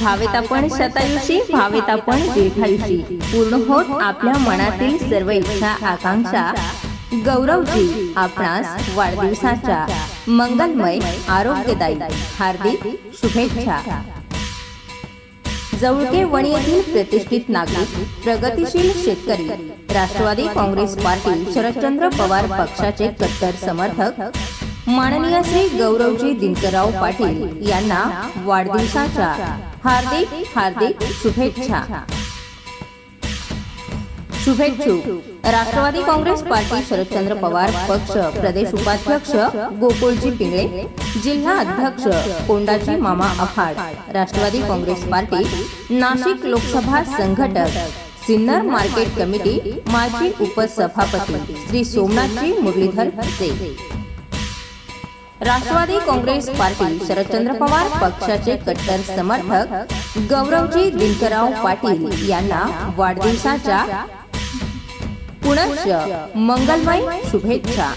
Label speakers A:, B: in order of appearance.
A: भावेत आपण शतायुषी भावेत आपण दीर्घायुषी. पूर्ण होत आपल्या मनातील सर्व इच्छा आकांक्षा. गौरवजी आपणास वाढदिवसाच्या मंगलमय आरोग्यदायी हार्दिक शुभेच्छा. जवळके वणी येथील प्रतिष्ठित नागरिक प्रगतीशील शेतकरी राष्ट्रवादी काँग्रेस पार्टी शरदचंद्र पवार पक्षाचे कट्टर समर्थक माननीय श्री गौरवजी दिनकरराव पाटील यांना वाढदिवसाच्या हार्दिक हार्दिक शुभेच्छा. शुभेच्छुक राष्ट्रवादी काँग्रेस पार्टी शरदचंद्र पवार पक्ष प्रदेश उपाध्यक्ष गोकुळजी पिंगळे जिल्हा अध्यक्ष कोंडाजी मामा अफाड राष्ट्रवादी काँग्रेस पार्टी नाशिक लोकसभा संघटक सिन्नर मार्केट कमिटी माजी उपसभापती श्री सोमनाथजी मुरलीधर भसे राष्ट्रवादी काँग्रेस पार्टी शरदचंद्र पवार पक्षाचे कट्टर समर्थक गौरवजी दिनकरराव पाटील यांना वाढदिवसाच्या पुनश्च मंगलमय शुभेच्छा.